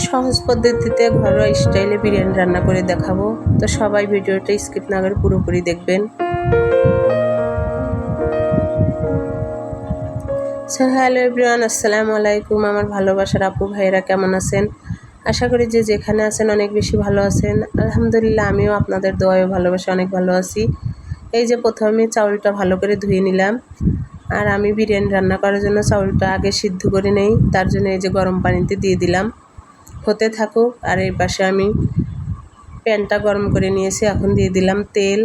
সহজ পদ্ধতিতে ঘরোয়া স্টাইলে বিরিয়ানি রান্না করে দেখাবো। তো সবাই ভিডিওটা স্কিপ না করে পুরোপুরি দেখবেন। সো হ্যালো এভরিওয়ান আসসালামু আলাইকুম। আমার ভালোবাসার আপু ভাইয়েরা কেমন আছেন? আশা করি যে যেখানে আছেন অনেক বেশি ভালো আছেন। আলহামদুলিল্লাহ, আমিও আপনাদের দোয়ায় ভালোবাসা অনেক ভালো আছি। এই যে প্রথমে চাউলটা ভালো করে ধুয়ে নিলাম। আর আমি বিরিয়ানি রান্না করার জন্য চাউলটা আগে সিদ্ধ করে নেই। তার জন্য এই যে গরম পানিতে দিয়ে দিলাম। হতে থাকুক। আর এই পাশে আমি প্যানটা গরম করে নিয়েছি। এখন দিয়ে দিলাম তেল।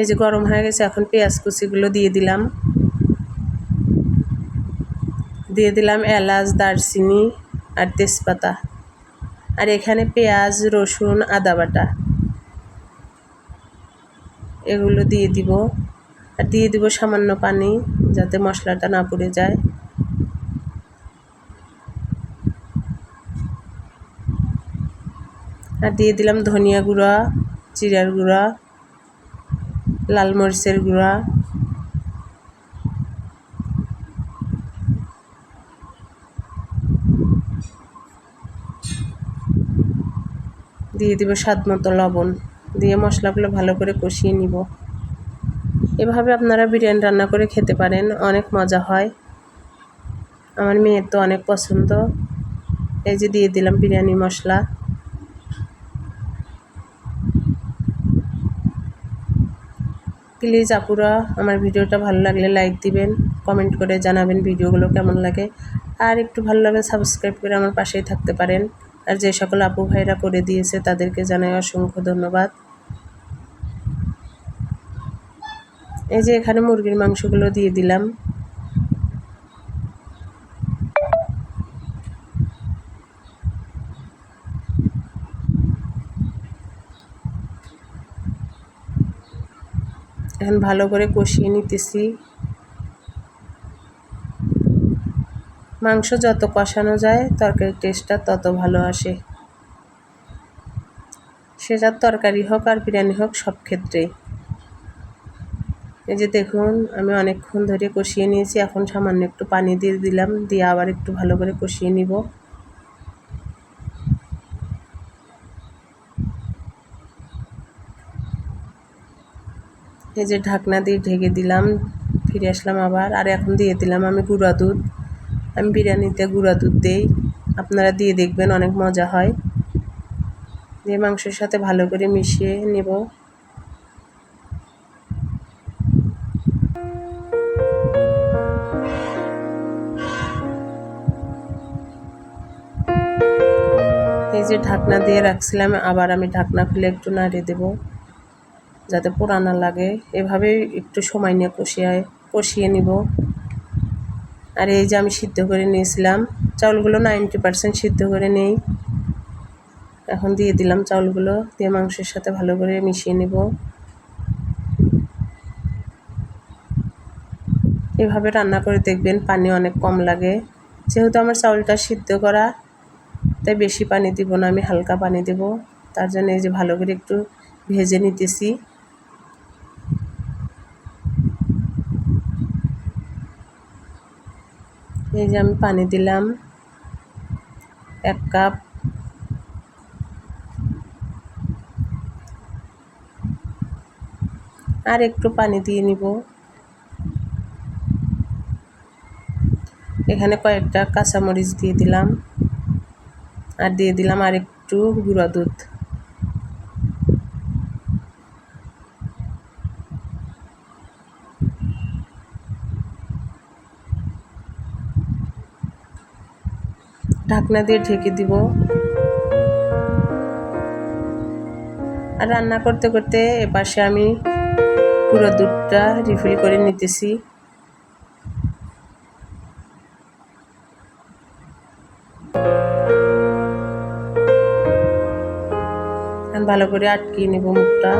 এই যে গরম হয়ে গেছে, এখন পেঁয়াজ কুচিগুলো দিয়ে দিলাম। দিয়ে দিলাম এলাচ, দারচিনি আর তেজপাতা। আর এখানে পেঁয়াজ, রসুন, আদা বাটা। এগুলো দিয়ে দিব। আর দিয়ে দিব সামান্য পানি যাতে মশলাটা না পুড়ে যায়। আর দিয়ে দিলাম ধনিয়া গুঁড়া, জিরার গুঁড়া, লাল মরিচের গুঁড়া। দিয়ে দিব স্বাদ মতো লবণ। দিয়ে মশলাগুলো ভালো করে কষিয়ে নিব। এভাবে আপনারা বিরিয়ানি রান্না করে খেতে পারেন, অনেক মজা হয়। আমার মেয়ের তো অনেক পছন্দ। এই যে দিয়ে দিলাম বিরিয়ানি মশলা। প্লিজ আপুরা, আমার ভিডিওটা ভালো লাগলে লাইক দিবেন কমেন্ট করে জানাবেন ভিডিওগুলো কেমন লাগে। আর একটু ভালো লাগে সাবস্ক্রাইব করে আমার পাশেই থাকতে পারেন। আর যে সকল আপু ভাইরা করে দিয়েছে, তাদেরকে জানাই অসংখ্য ধন্যবাদ। এই যে এখানে মুরগির মাংসগুলো দিয়ে দিলাম। এখন ভালো করে কষিয়ে নিতেছি। মাংস যত কষানো যায়, তরকারির টেস্টটা তত ভালো আসে। সেটা তরকারি হোক আর বিরিয়ানি হোক, সব ক্ষেত্রেই। এই যে দেখুন, আমি অনেকক্ষণ ধরে কষিয়ে নিয়েছি, এখন সামান্য একটু পানি দিয়ে দিলাম, দিয়ে আবার একটু ভালো করে কষিয়ে নিব। এই যে ঢাকনা দিয়ে ঢেকে দিলাম, ফিরে আসলাম আবার। আর এখন দিয়ে দিলাম আমি গুঁড়া দুধ। আমি বিরিয়ানিতে গুঁড়া দুধ দেই। আপনারা দিয়ে দেখবেন, অনেক মজা হয়। দিয়ে মাংসের সাথে ভালো করে মিশিয়ে নেব। এই যে ঢাকনা দিয়ে রাখছিলাম, আবার আমি ঢাকনা খুলে একটু নাড়িয়ে দেব। যাতে পোড়ানা লাগে। এভাবে একটু সময় নিয়ে কষিয়ে কষিয়ে নিব। আর এই যে আমি সিদ্ধ করে নিয়েছিলাম, চাউলগুলো নাইনটি পারসেন্ট সিদ্ধ করে নেই। এখন দিয়ে দিলাম চাউলগুলো, দিয়ে মাংসের সাথে ভালো করে মিশিয়ে নেব। এভাবে রান্না করে দেখবেন পানি অনেক কম লাগে। যেহেতু আমার চাউলটা সিদ্ধ করা, তাই বেশি পানি দিব না, আমি হালকা পানি দেব। তার জন্য এই যে ভালো করে একটু ভেজে নিতেছি। এই যে আমি পানি দিলাম, এক কাপ। আর একটু পানি দিয়ে নিব। এখানে কয়েকটা কাঁচামরিচ দিয়ে দিলাম। আর দিয়ে দিলাম আর একটু গুঁড়া দুধ। ঢাকনা দিয়ে ঢেকে দিব। আর রান্না করতে করতে এপাশে আমি পুরো দুধটা রিফিল করে নিতেছি। ভালো করে আটকিয়ে নেব মুখটা।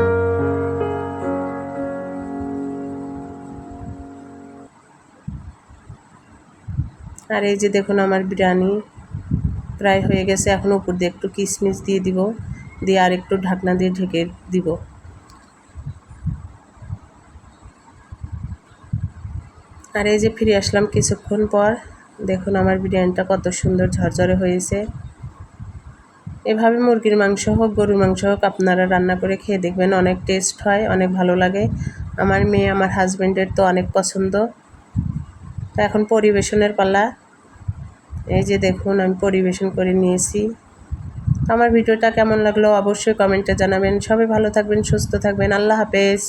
আর এই যে দেখুন আমার বিরিয়ানি। প্রায় হয়ে গেছে, এখন উপর দিয়ে একটু কিশমিশ দিয়ে দিব, দিয়ে আর একটু ঢাকনা দিয়ে ঢেকে দিব। আর এই যে ফিরে আসলাম কিছুক্ষণ পর, দেখুন আমার বিরিয়ানিটা কত সুন্দর ঝরঝরে হয়েছে। এভাবে মুরগির মাংস হোক, গরুর মাংস হোক, আপনারা রান্না করে খেয়ে দেখবেন, অনেক টেস্ট হয়, অনেক ভালো লাগে। আমার মেয়ে, আমার হাজব্যান্ডের তো অনেক পছন্দ। তো এখন পরিবেশনের পালা। এই যে দেখুন, আমি পরিবেশন করে নিয়েছি। আমার ভিডিওটা কেমন লাগল অবশ্যই কমেন্টে জানাবেন। সবাই ভালো থাকবেন, সুস্থ থাকবেন। আল্লাহ হাফেজ।